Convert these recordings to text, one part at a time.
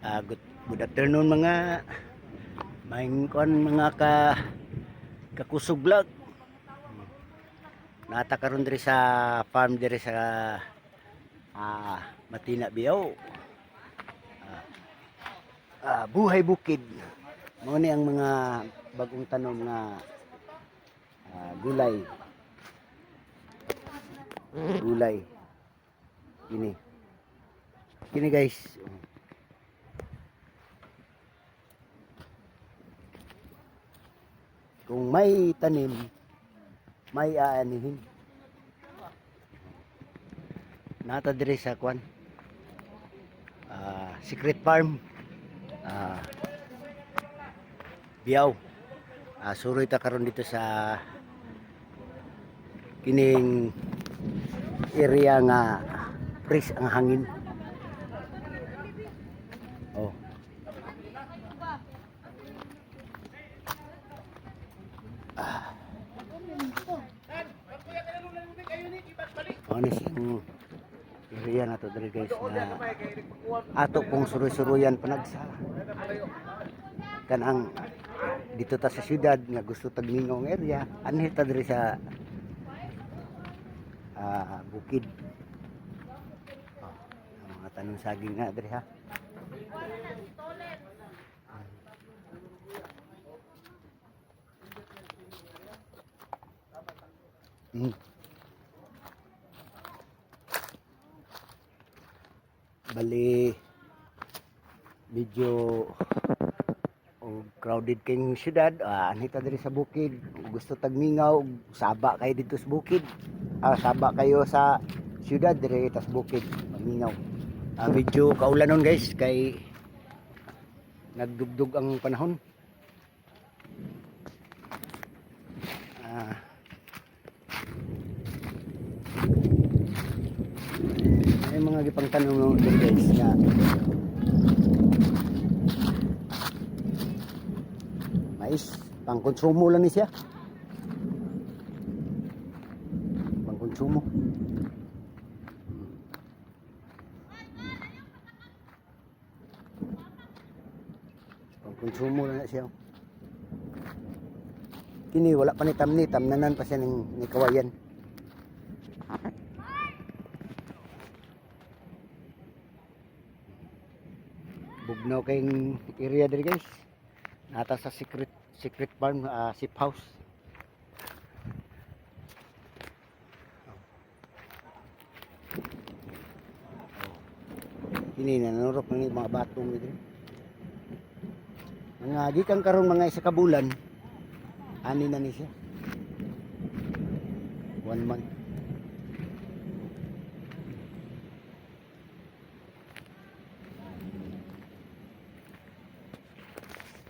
Ah, good, good afternoon mga maingkon mga ka kakusog vlog. Nata karon diri sa farm diri sa ah, Matina Biyaw. Ah, ah, buhay bukid. Mo ni ang mga bagong tanom nga ah, gulay. Gulay. Ini. Kini guys. Kung may tanim, may aanihin. Nata dire sa kwan. Ah, secret farm. Ah, Biyaw. Ah, suroy ta karon dito sa kining area nga fresh ang hangin. Oh. Ano siyang area na to diri guys na ato pong suruy-suruyan panagsa. Kan ang dito ta sa syudad nga gusto tagmingong area, anhi ta diri sa ah, bukid. Oh, mga tanong saging na diri ha. Mm. Bali medyo og crowded kayong syudad. Ah, anita diri sa bukid. Gusto tagmingaw saba kayo dito sa bukid. Ah, saba kayo sa syudad diri tas bukid mingaw. Ah, medyo kaulanon guys kay nagdugdug ang panahon. Ah, may mga gipang tanong diri guys nga mais pangkonsumo lang ni siya. Pangkonsumo pangkonsumo lang na siya. Kini wala pa ni tamni tamnanan pa siya ng ni kawayan bugnaw kayong area diri guys. Nata sa secret secret farm ah, sip house. Kini nanurok na ni mga batong dito. Mga gikan karon mga isa ka bulan ani na ni siya. One month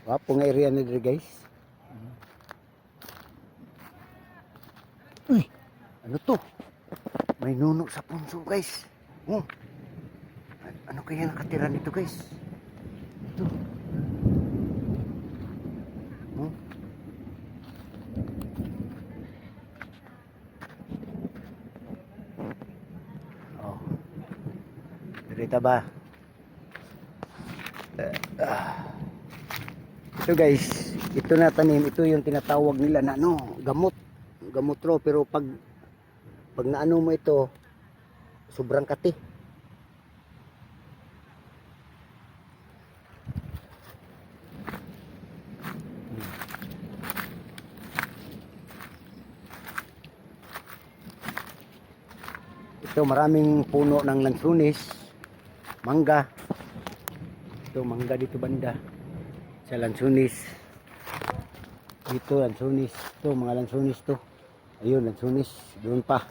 Wapo nga area ni diri guys. Uy, ano to? May nuno sa punso guys. Oh. An- Ano kaya nakatira nito guys? Ito. Oh. Oh. Dirita ba? Eh, ah. Ito guys, ito na tanim, ito yung tinatawag nila na ano, gamot. Gamot ro, pero pag pag naano mo ito, sobrang kati. Ito maraming puno ng lansunis, mangga. Ito mangga dito banda sa lansunis. Dito lansunis to mga lansunis to. Ayun lansunis. Doon pa.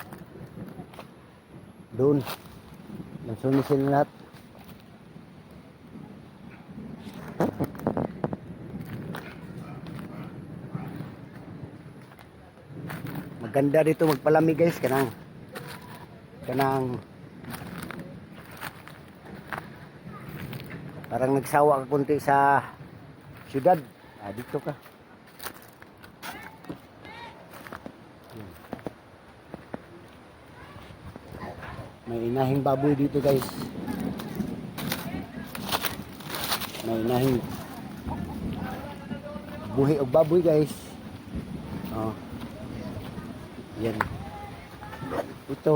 Doon. Lansunis sila lahat. Maganda dito magpalami guys. Kanang kanang parang nagsawa ka kunti sa syudad. Ah, dito ka. May inahing baboy dito guys. may nahing buhi og baboy guys oh yan ito